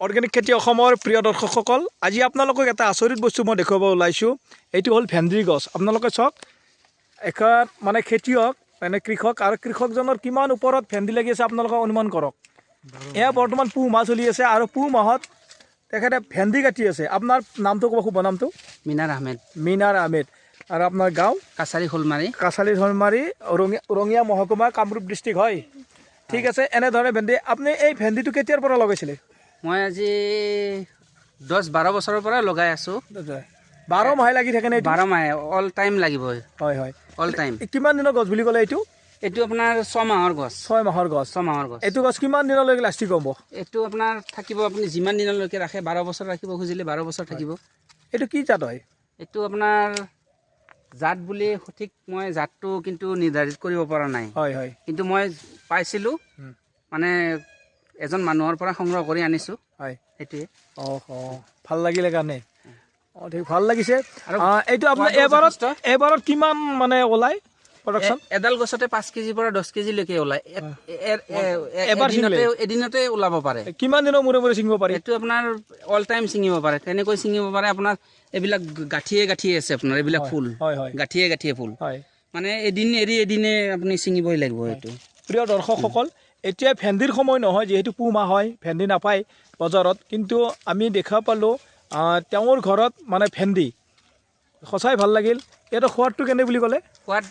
Organic খেতি অসমৰ প্ৰিয় দৰ্শকসকল আজি আপোনালোকক এটা আচৰিত বস্তু মই দেখুৱাব ওলাইছোঁ এইটো হ'ল ভেন্দিৰ গছ আপোনালোকে চাওক এখন মানে খেতিয়ক মানে কৃষক আৰু কৃষকজনৰ কিমান ওপৰত ভেন্দি লাগি আছে আপোনালোকে অনুমান কৰক এয়া বৰ্তমান পুহ মাহ চলি আছে আৰু পুহ মাহত তেখেতে ভেন্দি কাটি আছে আপোনাৰ নামটো ক'ব শুভ নামটো মিনাৰ আহমেদ মিনাৰ আহমেদ আৰু আপোনাৰ গাঁও কাছাৰী শোলমাৰী কাছালী ধনমাৰী ৰঙিয়া ৰঙিয়া মহকুমা কামৰূপ ডিষ্ট্ৰিক্ট হয় ঠিক আছে এনেধৰণে ভেন্দি আপুনি এই ভেন্দিটো কেতিয়াৰ পৰা লগাইছিলে মই আজি দহ বাৰ বছৰৰ পৰা লগাই আছোঁ। বাৰ মাহে লাগি থাকে নে বাৰ মাহে অল টাইম লাগিবই হয় হয়। অল টাইম কিমান দিনৰ গছ বুলি ক'লে এইটো? এইটো আপোনাৰ ছমাহৰ গছ। ছয় মাহৰ গছ। ছমাহৰ গছ। এইটো গছ কিমান দিনলৈকে লাষ্টিং হ'ব? এইটো আপোনাৰ থাকিব আপুনি যিমান দিনলৈকে ৰাখে বাৰ বছৰ ৰাখিব খুজিলে বাৰ বছৰ থাকিব। এইটো কি জাত হয়? এইটো আপোনাৰ জাত বুলি সঠিক মই জাতটো কিন্তু নিৰ্ধাৰিত কৰিব পৰা নাই। হয় হয়। কিন্তু মই পাইছিলোঁ। মানে এজন মানুহৰ পৰা সংগ্ৰহ কৰি আনিছোঁ। হয়। সেইটোৱে। অঁ অঁ ভাল লাগিলে কাৰণে। অঁ ঠিক ভাল লাগিছে। এইটো আপোনাৰ এবাৰত। এবাৰত কিমান মানে ওলায় প্ৰডাকশ্যন এডাল গছতে পাঁচ কেজিৰ পৰা দহ কেজিলৈকে ওলায়। এদিনতে ওলাব পাৰে। কিমান দিনৰ মূৰে মূৰে ছিঙিব পাৰি? এইটো আপোনাৰ অল টাইম ছিঙিব পাৰে। তেনেকৈ ছিঙিব পাৰে। আপোনাৰ এইবিলাক গাঁঠিয়ে গাঁঠিয়ে আছে আপোনাৰ এইবিলাক ফুল। গাঁঠিয়ে গাঁঠিয়ে ফুল। মানে এদিন এৰি এদিনে আপুনি ছিঙিবই লাগিব এইটো। প্ৰিয় দৰ্শকসকল এতিয়া ভেন্দিৰ সময় নহয় যিহেতু পুহ মাহ হয় ভেন্দি নাপায় বজাৰত। কিন্তু আমি দেখা পালোঁ তেওঁৰ ঘৰত মানে ভেন্দি। সঁচাই ভাল লাগিল। ইয়াতে সোৱাদটো কেনে বুলি ক'লে? সোৱাদ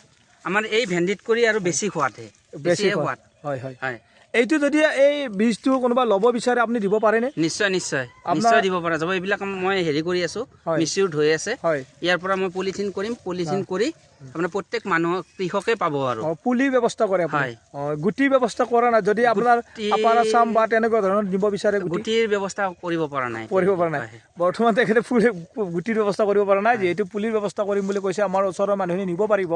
আমাৰ এই ভেন্দিত কৰি আৰু বেছি সোৱাদহে বেছি সোৱাদ। হয় হয়। হয়। এইটো যদি এই বীজটো কোনোবা ল'ব বিচাৰে আপুনি দিব পাৰেনে? নিশ্চয় নিশ্চয়। নিশ্চয় দিব পৰা যাব। এইবিলাক মই হেৰি কৰি আছোঁ হয়। মিচিউট হৈ আছে। ইয়াৰ পৰা মই পলিথিন কৰিম। পলিথিন কৰি আপোনাৰ প্ৰত্যেক মানুহক কৃষকে পাব আৰু। পুলি ব্যৱস্থা কৰে হয়। অঁ গুটি ব্যৱস্থা কৰা নাই। যদি আপোনাৰ আপাৰ আছাম বা তেনেকুৱা ধৰণৰ দিব বিচাৰে গুটি? গুটিৰ ব্যৱস্থা কৰিব পৰা নাই। কৰিব পৰা নাই। বৰ্তমান তেখেতে ফুলি গুটিৰ ব্যৱস্থা কৰিব পৰা নাই। যিহেতু পুলিৰ ব্যৱস্থা কৰিম বুলি কৈছে আমাৰ ওচৰৰ মানুহখিনি নিব পাৰিব।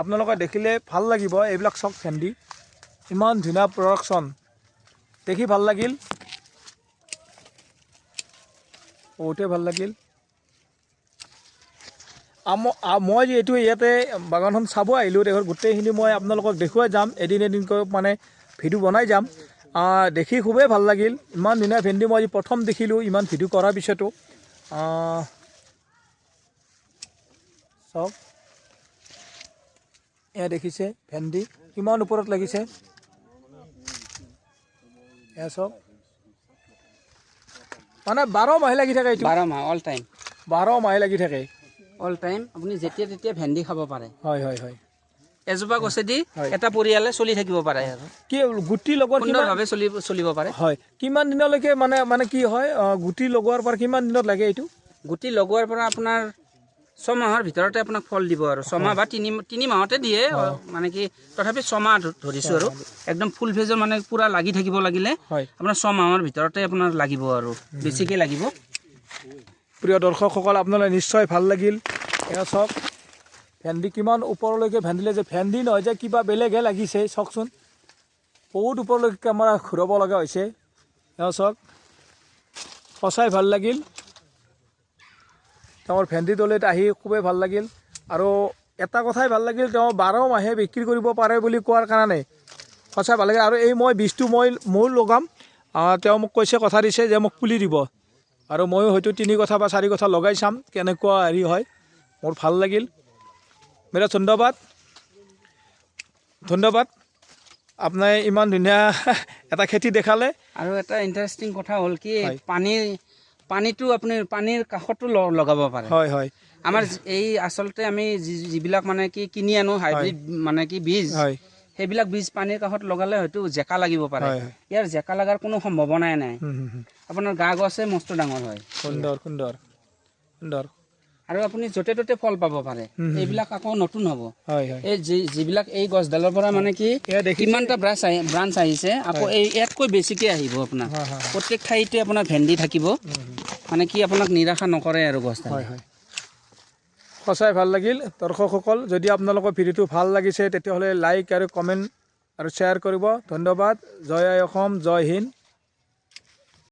আপোনালোকে দেখিলে ভাল লাগিব। এইবিলাক চব ভেন্দি ইমান ধুনীয়া প্ৰডাকশ্যন দেখি ভাল লাগিল। বহুতে ভাল লাগিল। মই যিহেতু ইয়াতে বাগানখন চাব আহিলোঁ দেখোন গোটেইখিনি মই আপোনালোকক দেখুৱাই যাম এদিন এদিনকৈ মানে ভিডিঅ' বনাই যাম। দেখি খুবেই ভাল লাগিল। ইমান ধুনীয়া ভেন্দি মই আজি প্ৰথম দেখিলোঁ ইমান ভিডিঅ' কৰাৰ পিছতো। চাওক। এয়া দেখিছে ভেন্দি কিমান ওপৰত লাগিছে। এয়া মানে বাৰ মাহে লাগি থাকে এইটো। বাৰ মাহ অল টাইম বাৰ মাহে লাগি থাকে। অল টাইম আপুনি যেতিয়া তেতিয়া ভেন্দি খাব পাৰে। হয় হয় হয়। এজোপা গছেদি। এটা পৰিয়ালে চলি থাকিব পাৰে কি গুটি লগোৱাৰ কিমান সুন্দৰভাৱে চলিব চলিব পাৰে। হয় কিমান দিনলৈকে মানে মানে কি হয় গুটি লগোৱাৰ পৰা কিমান দিনত লাগে এইটো? গুটি লগোৱাৰ পৰা আপোনাৰ ছমাহৰ ভিতৰতে আপোনাক ফল দিব আৰু। ছমাহ বা তিনি তিনি মাহতে দিয়ে মানে কি তথাপি ছমাহ ধৰিছোঁ আৰু। একদম ফুল ফেজৰ মানে পূৰা লাগি থাকিব লাগিলে হয়। আপোনাৰ ছমাহৰ ভিতৰতে আপোনাৰ লাগিব আৰু। বেছিকৈ লাগিব। প্ৰিয় দৰ্শকসকল আপোনালোকে নিশ্চয় ভাল লাগিল। এয়া চাওক ভেন্দি কিমান ওপৰলৈকে ভেন্দিলে যে ভেন্দি নহয় যে কিবা বেলেগহে লাগিছে। চাওকচোন বহুত ওপৰলৈকে কেমেৰা ঘূৰাব লগা হৈছে। এয়া চাওক সঁচাই ভাল লাগিল। তেওঁৰ ভেন্দি দলিত আহি খুবেই ভাল লাগিল। আৰু এটা কথাই ভাল লাগিল তেওঁ বাৰ মাহে বিক্ৰী কৰিব পাৰে বুলি কোৱাৰ কাৰণে। সঁচাই ভাল লাগিল। আৰু এই মই বীজটো মই ময়ো লগাম। তেওঁ মোক কৈছে কথা দিছে যে মোক পুলি দিব। আৰু ময়ো হয়তো তিনি কথা বা চাৰি কথা লগাই চাম কেনেকুৱা হেৰি হয়। মোৰ ভাল লাগিল। মেৰা ধন্যবাদ। ধন্যবাদ। আপোনাৰ ইমান ধুনীয়া এটা খেতি দেখালে। আৰু এটা ইণ্টাৰেষ্টিং কথা হ'ল কি। পানীৰ পানীটো আপুনি পানীৰ কাষতো লগাব পাৰে। হয় হয়। আমাৰ এই আচলতে আমি যিবিলাক মানে কি কিনি আনো হাইব্ৰিড মানে কি বীজ হয়। সেইবিলাক বীজ পানীৰ কাষত লগালে হয়তো জেকা লাগিব পাৰে। ইয়াৰ জেকা লগাৰ কোনো সম্ভাৱনাই নাই। আপোনাৰ গা গছে মস্ত ডাঙৰ হয়। সুন্দৰ সুন্দৰ। সুন্দৰ। আৰু আপুনি য'তে ত'তে ফল পাব পাৰে। এইবিলাক আকৌ নতুন হ'ব। এই যি যিবিলাক এই গছডালৰ পৰা মানে কি কিমানটা ব্ৰাঞ্চ আহি ব্ৰাঞ্চ আহিছে আকৌ এই ইয়াতকৈ বেছিকৈ আহিব আপোনাৰ। প্ৰত্যেক ঠাইতে আপোনাৰ ভেন্দি থাকিব। মানে কি আপোনাক নিৰাশা নকৰে আৰু গছডাল। হয় হয়। সঁচাই ভাল লাগিল। দৰ্শকসকল যদি আপোনালোকৰ ভিডিঅ'টো ভাল লাগিছে তেতিয়াহ'লে লাইক আৰু কমেণ্ট আৰু শ্বেয়াৰ কৰিব। ধন্যবাদ। জয় আই অসম জয় হিন্দ।